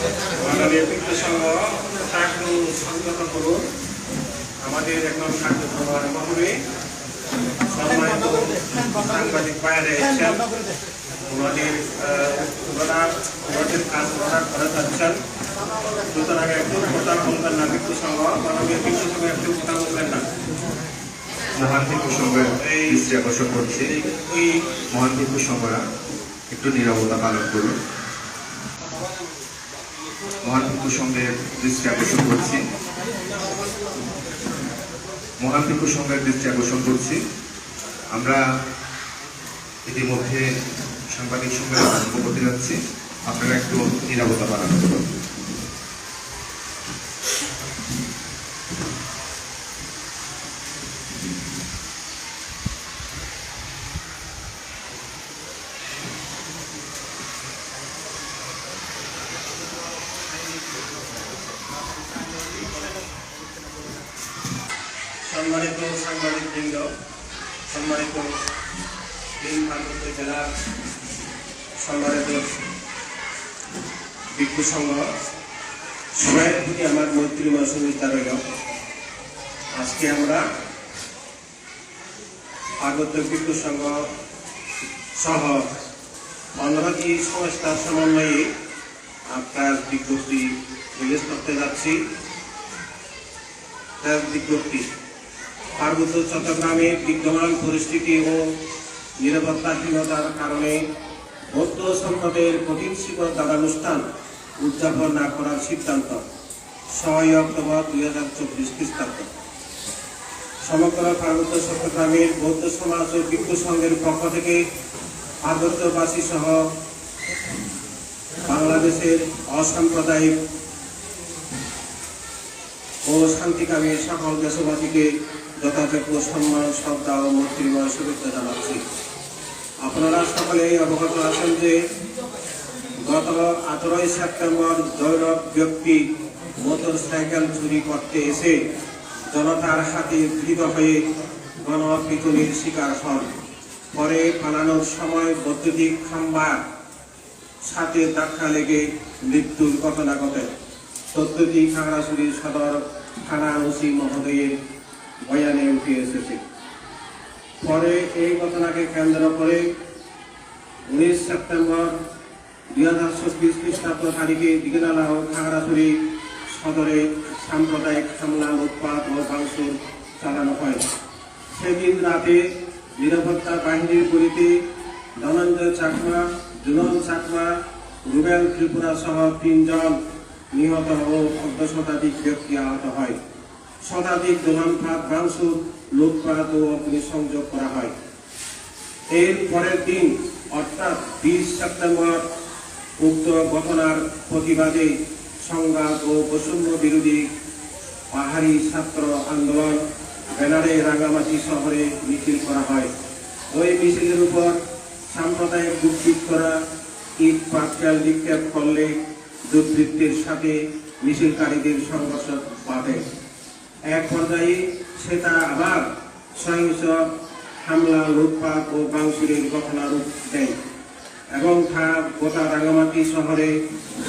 বিদ্যুৎ সংঘ একটু সংযত করুন আমাদের এখন কার্যক্রম আরম্ভ হবে সম্মানিত সাংবাদিক বাইরে এসেছেন ওনাদের ওনারা ওনাদের কাজ ওনারা করে যাচ্ছেন সুতরাং একটু কথা বলবেন না বিদ্যুৎ সংঘ মাননীয় সংঘ একটু কথা বলবেন না মহান ভিক্ষু সংঘের দৃষ্টি আকর্ষণ করছি ওই মহান ভিক্ষু একটু নিরবতা পালন করুন। মহান ভিক্ষু সংঘের দৃষ্টি আকর্ষণ করছি দৃষ্টি আকর্ষণ করছি। আমরা ইতিমধ্যে সাংবাদিক আরম্ভ করতে যাচ্ছি। আপনারা একটু নিরাপত্তা পালন সাংবাদিক বৃন্দ সম্মানিত এই পার্বত্য জেলার সম্মানিত ভিক্ষু সংঘ সবাই প্রতি আমার মৈত্রীময় শুভেচ্ছা রইল আজকে আমরা পার্বত্য ভিক্ষু সংঘ সহ পনেরোটি সংস্থার সমন্বয়ে আপনার বিজ্ঞপ্তি রিলিজ করতে যাচ্ছি তার বিজ্ঞপ্তি পার্বত্য চট্টগ্রামে বিদ্যমান পরিস্থিতি ও নিরাপত্তাহীনতার কারণে বৌদ্ধ সম্পদের কঠিন শিকড় দাদানুষ্ঠান উদযাপন না করার সিদ্ধান্ত ছয় অক্টোবর দুই হাজার চব্বিশ খ্রিস্টাব্দ। সমগ্র পার্বত্য চট্টগ্রামের বৌদ্ধ সমাজ ও বিক্ষু সংঘের পক্ষ থেকে পার্বত্যবাসী সহ বাংলাদেশের অসাম্প্রদায়িক ও শান্তিকামী সকল দেশবাসীকে যথাযোগ্য সম্মান, শ্রদ্ধা ও মৈত্রীময় শুভেচ্ছা জানাচ্ছি। আপনারা সকলেই অবগত আছেন যে গত আঠারোই সেপ্টেম্বর জৈরব ব্যক্তি মোটর সাইকেল চুরি করতে এসে জনতার হাতে ধৃত হয়ে গণপিটুনির শিকার হন। পরে পালানোর সময় বৈদ্যুতিক খাম্বা সাথে ধাক্কা লেগে মৃত্যুর ঘটনা ঘটে। তথ্যটি খাগড়াছড়ি সদর থানা ওসি মহোদয়ের বয়ানে উঠে এসেছে। পরে এই ঘটনাকে কেন্দ্র করে উনিশ সেপ্টেম্বর দুই হাজার চব্বিশ খ্রিস্টাব্দ তারিখে দিগনালা ও খাগড়াছড়ি সদরে সাম্প্রদায়িক হামলা উৎপাদ ও ভাঙচুর চালানো হয়। সেদিন রাতে নিরাপত্তা বাহিনীর গুলিতে ধনঞ্জয় চাকমা, জুনন চাকমা, রুবেল ত্রিপুরা সহ তিনজন নিহত ও অর্ধ শতাধিক ব্যক্তি আহত হয়। শতাধিক দোকানপাট ভাঙচুর লুটপাট ও অগ্নিসংযোগ করা হয়। এর পরের দিন, অর্থাৎ বিশ সেপ্টেম্বর, উক্ত ঘটনার প্রতিবাদে সংঘাত ও বৈষম্য বিরোধী পাহাড়ি ছাত্র আন্দোলন ব্যানারে রাঙ্গামাটি শহরে মিছিল করা হয়। ওই মিছিলের উপর সাম্প্রদায়িক করা, ইট, পাটকেল নিক্ষেপ করলে দুর্বৃত্তের সাথে মিছিলকারীদের সংঘর্ষ বাধে। এক পর্যায়ে সেটা আবার সহিংস হামলা, লুটপাট ও বাংশুরের ঘটনা রূপ দেয় এবং তা গোটা রাঙ্গামাটি শহরে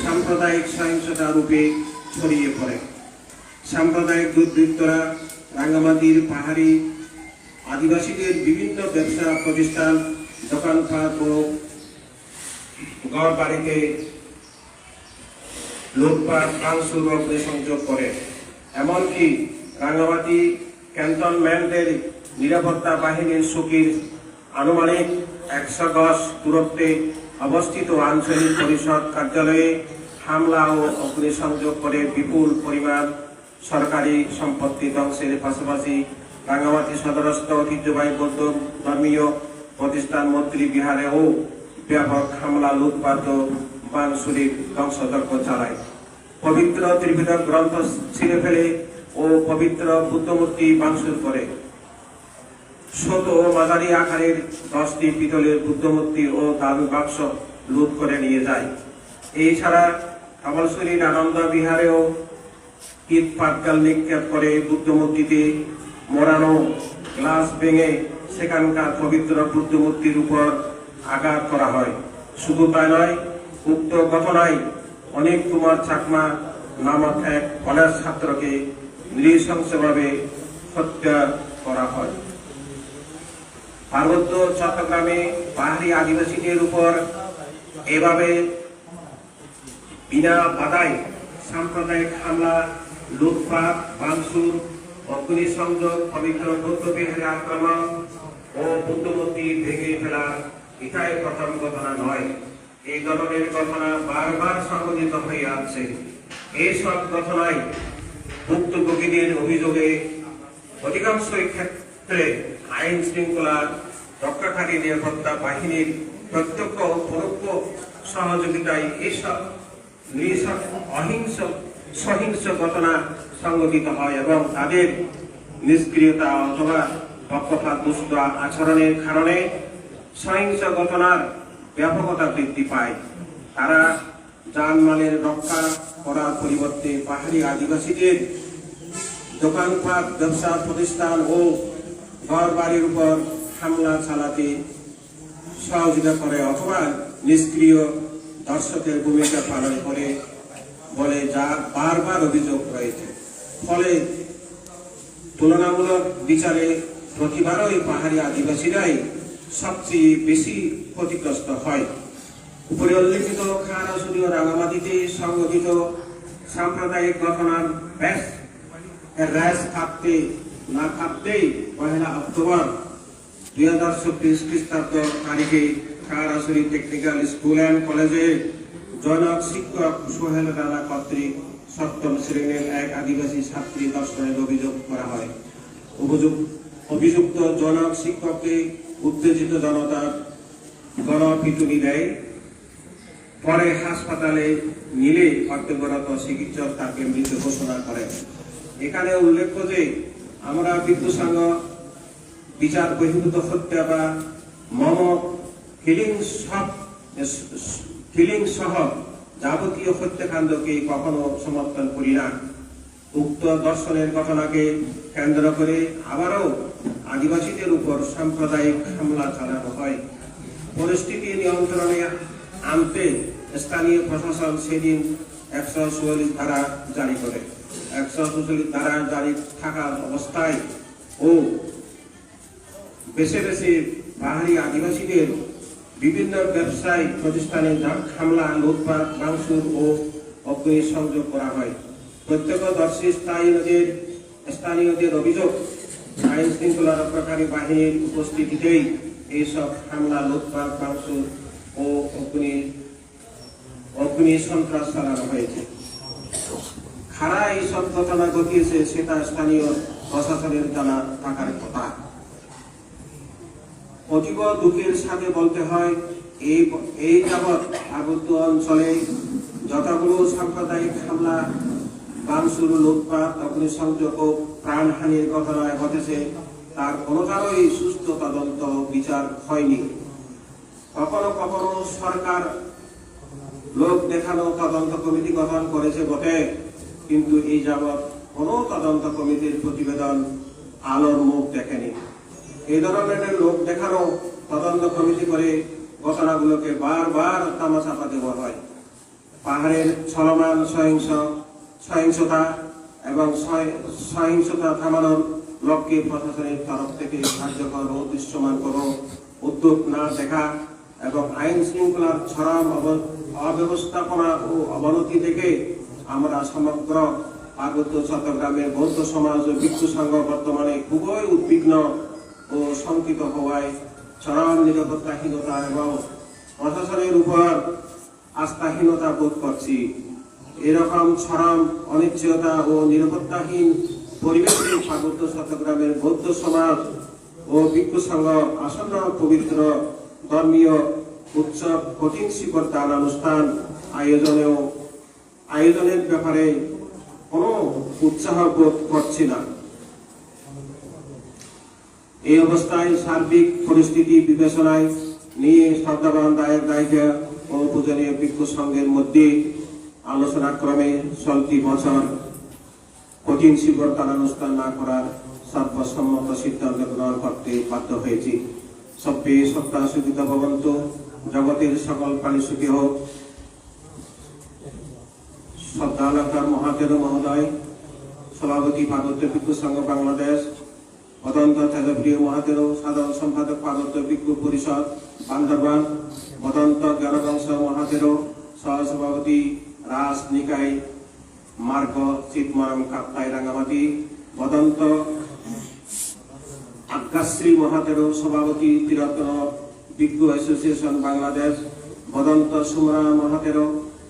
সাম্প্রদায়িক সহিংসতা রূপে ছড়িয়ে পড়ে। সাম্প্রদায়িক দুর্বৃত্তরা রাঙ্গামাটির পাহাড়ি আদিবাসীদের বিভিন্ন ব্যবসা প্রতিষ্ঠান, দোকানপাট ও ঘর বাড়িতে লুটপাট ভাঙচুর অগ্নি সংযোগ করে। এমনকি রাঙ্গামাটি ক্যান্টনমেন্টের নিরাপত্তা বাহিনীর সুকির আনুমানিক একশো দশ দূরত্বে অবস্থিত আঞ্চলিক পরিষদ কার্যালয়ে হামলা ও অগ্নিসংযোগ করে বিপুল পরিমাণ সরকারি সম্পত্তি ধ্বংসের পাশাপাশি রাঙ্গামাটি সদরস্থ ঐতিহ্যবাহী বৌদ্ধ ধর্মীয় প্রতিষ্ঠান মন্ত্রী বিহারেও ব্যাপক হামলা, লুটপাট ও বানসুরির ধ্বংসযজ্ঞ চালায়। পবিত্র ত্রিপিটক গ্রন্থ ছিঁড়ে ফেলে ও পবিত্র বুদ্ধমূর্তি ভাঙচুর করে। ও মাঝারি আকারের দশটি পিতলের বুদ্ধমূর্তি ও দারু বাক্স লুট করে নিয়ে যায়। এছাড়া কামালসুরির আনন্দ বিহারেও কীট পাটকাল নিক্ষেপ করে বুদ্ধমূর্তিতে মোড়ানো গ্লাস ভেঙে সেখানকার পবিত্র বুদ্ধমূর্তির উপর আঘাত করা হয়। শুধু তাই নয় উক্ত ঘটনায় অনেক কুমার চাকমা নামক এক কলেজ ছাত্রকে নৃশংসভাবে হত্যা করা হয়। পার্বত্য চট্টগ্রামে পাহাড়ি আদিবাসীদের উপর এভাবে বিনা বাধায় সাম্প্রদায়িক হামলা, লুটপাট বাংসুর অগ্নিসংযোগ, পবিত্র বৌদ্ধবিহারে আক্রমণ ও বুদ্ধমূর্তি ভেঙে ফেলা এটাই প্রথম ঘটনা নয়। এই ধরনের ঘটনা বারবার সংঘটিত হয়ে আসছে। এইসব ঘটনায় ভুক্তভোগীদের অভিযোগে অধিকাংশই ক্ষেত্রে আইন শৃঙ্খলা রক্ষাকারী নিরাপত্তা বাহিনীর প্রত্যক্ষ ও পরোক্ষ সহযোগিতায় এসব অহিংস, সহিংস ঘটনা সংঘটিত হয় এবং তাদের নিষ্ক্রিয়তা অথবা পক্ষপাত দুষ্ট আচরণের কারণে সহিংস ঘটনার ব্যাপকতা বৃদ্ধি পায়। তারা জানমালের রক্ষা করার পরিবর্তে পাহাড়ি আদিবাসীদের দোকানপাট, ব্যবসা প্রতিষ্ঠান ও ঘর বাড়ির উপর হামলা চালাতে সহযোগিতা করে অথবা নিষ্ক্রিয় দর্শকের ভূমিকা পালন করে বলে যা বারবার অভিযোগ রয়েছে। ফলে তুলনামূলক বিচারে প্রতিবারই পাহাড়ি আদিবাসীরাই সবচেয়ে বেশি ক্ষতিগ্রস্ত হয়। উপরে উল্লেখিত খারাসুরি ও রাঙামাটিতে সংঘটিত সাম্প্রদায়িক ঘটনার ব্যাস হ্রাস কাঁপতে না কাঁপতেই পহেলা অক্টোবর দুই হাজার চব্বিশ খ্রিস্টাব্দ তারিখে খারাসুরি টেকনিক্যাল স্কুল অ্যান্ড কলেজে জনক শিক্ষক সোহেল রানা কর্তৃক সপ্তম শ্রেণির এক আদিবাসী ছাত্রী দর্শনের অভিযোগ করা হয়। অভিযুক্ত জনক শিক্ষককে উত্তেজিত জনতা গণপিটুনি দেয়। পরে হাসপাতালে নিলে কর্তব্যরত চিকিৎসক তাকে মৃত ঘোষণা করেন। এখানে উল্লেখ্য যে, আমরা বিদ্যুৎ সংঘ বিচার বহির্ভূত হত্যা বা মম কিলিং সব সহ যাবতীয় হত্যাকাণ্ডকে কখনো সমর্থন করি না। উক্ত দর্শনের ঘটনাকে কেন্দ্র করে আবারও আদিবাসীদের উপর সাম্প্রদায়িক হামলা চালানো হয়। পরিস্থিতি নিয়ন্ত্রণে আনতে স্থানীয় প্রশাসন সেদিন একশো চুয়াল্লিশ ধারা জারি করে। একশো চুয়াল্লিশ ধারা জারি থাকা অবস্থায় ও বেছে বেছে পাহাড়ি আদিবাসীদের বিভিন্ন ব্যবসায়িক প্রতিষ্ঠানে হামলা, লুটপাট, ভাঙচুর ও অগ্নি সংযোগ করা হয়। প্রত্যক্ষদর্শী স্থানীয়দের স্থানীয়দের অভিযোগ আইন শৃঙ্খলা রক্ষাকারী বাহিনীর উপস্থিতিতেই এইসব হামলা, লুটপাট ভাঙচুর ও অগ্নি অগ্নি সন্ত্রাস চালানো হয়েছে। খারা এইসব ঘটনা ঘটিয়েছে সেটা স্থানীয় প্রশাসনের জানা থাকার কথা। অতীব দুঃখের সাথে বলতে হয়, এই এই যাবৎ আবদ্ধ অঞ্চলে যতগুলো সাম্প্রদায়িক হামলা বাংশুর লুটপাট অগ্নিসংযোগ প্রাণহানির ঘটনা ঘটেছে। তার কোনোটারই সুস্থ তদন্ত বিচার হয়নি। কখনো কখনো সরকার লোক দেখানো তদন্ত কমিটি গঠন করেছে বটে, কিন্তু এই যাবৎ কোনো তদন্ত কমিটির প্রতিবেদন আলোর মুখ দেখেনি। এই ধরনের লোক দেখানো তদন্ত কমিটি করে ঘটনাগুলোকে বারবার তামাশাপা দেওয়া হয়। পাহাড়ের চলমান সহিংস সহিংসতা এবং সহ- সহিংসতা থামানোর লক্ষ্যে প্রশাসনের তরফ থেকে কার্যকর ও দৃশ্যমান কোনো উদ্যোগ না দেখা এবং আইন শৃঙ্খলার অব- অব্যবস্থাপনা ও অবনতি থেকে আমরা সমগ্র পার্বত্য চট্টগ্রামের বৌদ্ধ সমাজ ও ভিক্ষু সংঘ বর্তমানে খুবই উদ্বিগ্ন ও শঙ্কিত হওয়ায় চরম নিরাপত্তাহীনতা এবং প্রশাসনের উপর আস্থাহীনতা বোধ করছি। এরকম চরম অনিশ্চয়তা ও নিরাপত্তাহীন পরিবেশে পার্বত্য চট্টগ্রামের বৌদ্ধ সমাজ ও ভিক্ষু সংঘ আসন্ন পবিত্র ধর্মীয় উৎসব কঠিন শিকড় দান অনুষ্ঠান আয়োজনেও, আয়োজনের ব্যাপারে কোনো উৎসাহ বোধ করছি না। এই অবস্থায় সার্বিক পরিস্থিতি বিবেচনায় নিয়ে শ্রদ্ধাবান দায়ের দায়িকা ও পূজনীয় ভিক্ষু সংঘের মধ্যে আলোচনা ক্রমে চলতি বছর কঠিন শিকড় অনুষ্ঠান না করার সর্বসম্মত সিদ্ধান্ত গ্রহণ করতে বাধ্য হয়েছি। সভ্যে সত্তা সুবিধা ভবন্ত, জগতের সকল প্রাণী সুখী হোক। শ্রদ্ধা ডক্টর মহাদেব মহোদয়, সভাপতি পার্বত্য ভিক্ষু সংঘ বাংলাদেশ, অদন্ত তেজপ্রিয় মহাদেব সাধারণ সম্পাদক পার্বত্য ভিক্ষু পরিষদ, বান্দরবান, অদন্ত জ্ঞানবংশ মহাদেব সহসভাপতি রাস নিকাই মার্গ চিতমরম কাপ্তাই রাঙ্গামাটি বদন্ত আজ্ঞাশ্রী মহাদেব সভাপতি তিরত্ন বিজ্ঞ অ্যাসোসিয়েশন বাংলাদেশ। বদন্ত সুমরা মহাদেব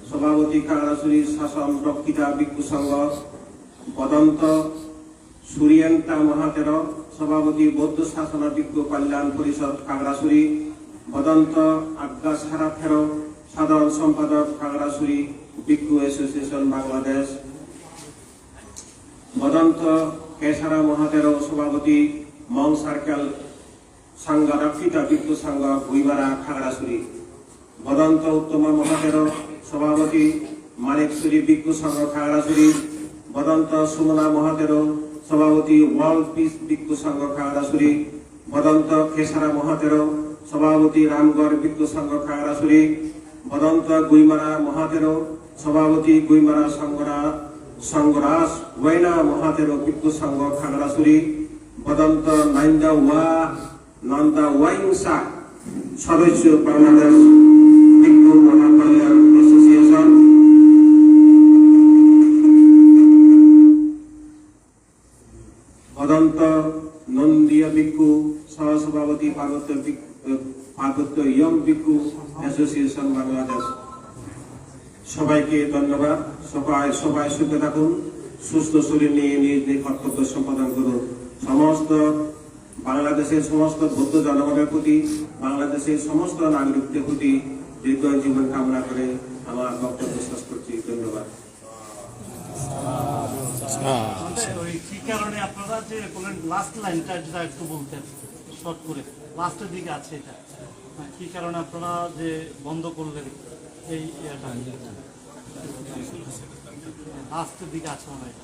সভাপতি কাগড়াছড়ি শাসন রক্ষিতা বিজ্ঞু সংঘ। বদন্ত সুরিয়ান্তা মহাতের সভাপতি বৌদ্ধ শাসন বিজ্ঞ কল্যাণ পরিষদ কাগড়াছড়ি বদন্ত আজ্ঞা সারাথের সাধারণ সম্পাদক খাগড়াছড়ি বিজ্ঞু অ্যাসোসিয়েশন বাংলাদেশ বদন্ত কেশারা মহাতের সভাপতি, মং সার্কেল সংঘ রক্ষিতা বিজ্ঞু সংঘ ভুইমারা, খাগড়াছড়ি। বদন্ত উত্তম মহাতের সভাপতি, মানিকছড়ি বিজ্ঞু সংঘ খাগড়াছড়ি। বদন্ত সুমনা মহাতের সভাপতি, ওয়ার্ল্ড পিস বিজ্ঞু সংঘ খাগড়াছড়ি। বদন্ত খেসারা মহাতের সভাপতি, রামগড় বিজ্ঞু সংঘ খাগড়াছড়ি। বদন্ত গুইমারা মহাতের सभापति गुइमरा सङ्गरा सङ्गरास वैना महातेरो पिक्तु सङ्ग खाङ्रासुरी बदन्त नाइन्दा वा नन्दा वाइङ्सा सदस्य पर्मादेश पिक्तु महापर्यार एसोसिएसन। बदन्त नन्दिया भिक्खु सहसभापति भागवत भागवत यम भिक्खु एसोसिएसन बङ्गलादेश সবাইকে ধন্যবাদ। সবাই সবাই সুখে থাকুন, সুস্থ শরীর নিয়ে নিজ নিজ কর্তব্য সম্পাদন করুন। সমস্ত বাংলাদেশের সমস্ত বৌদ্ধ জনগণের প্রতি, বাংলাদেশের সমস্ত নাগরিকদের প্রতি দীর্ঘ জীবন কামনা করে আমার বক্তব্য শেষ করছি। ধন্যবাদ। কি কারণে আপনারা যে যেটা একটু বলতেন শর্ট করে লাস্টের দিকে আছে এটা। কি কারণে আপনারা যে বন্ধ করলেন? এই ইয়েটা। দিকে আছে মনে হয়।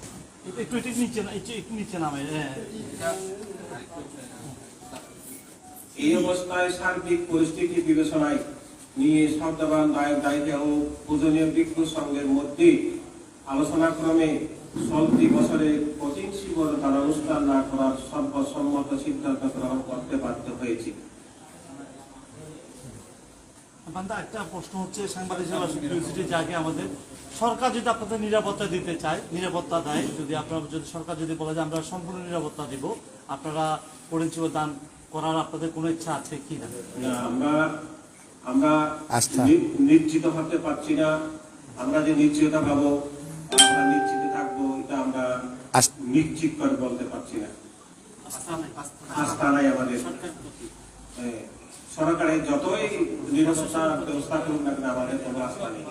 একটু একটু নিচে একটু নিচে নামে হ্যাঁ। এই অবস্থায় সার্বিক পরিস্থিতি বিবেচনায় নিয়ে শব্দবান দায়ক ও পূজনীয় সংঘের মধ্যে আলোচনা ক্রমে চলতি বছরে কঠিন শিবর দ্বারা অনুষ্ঠান না করার সর্বসম্মত সিদ্ধান্ত গ্রহণ করতে বাধ্য হয়েছি। বান্দা একটা প্রশ্ন হচ্ছে সাংবাদিক সেবা কিউরিয়াসিটির জায়গায় আমাদের সরকার যদি আপনাদের নিরাপত্তা দিতে চায় নিরাপত্তা দেয় যদি আপনারা যদি সরকার যদি বলে যে আমরা সম্পূর্ণ নিরাপত্তা দিব আপনারা পরিচিত দান করার আপনাদের কোনো ইচ্ছা আছে কি না? আমরা আমরা নি- নিশ্চিত হতে পারছি না। আমরা যে নিশ্চয়তা পাবো আমরা নিশ্চিত থাকব এটা আমরা নিশ্চিত করে বলতে পারছি না। আস্থা নাই আমাদের। সরকারের যতই নিরাপত্তা ব্যবস্থা করুক না কেন আমাদের কোনো আস্থা নেই।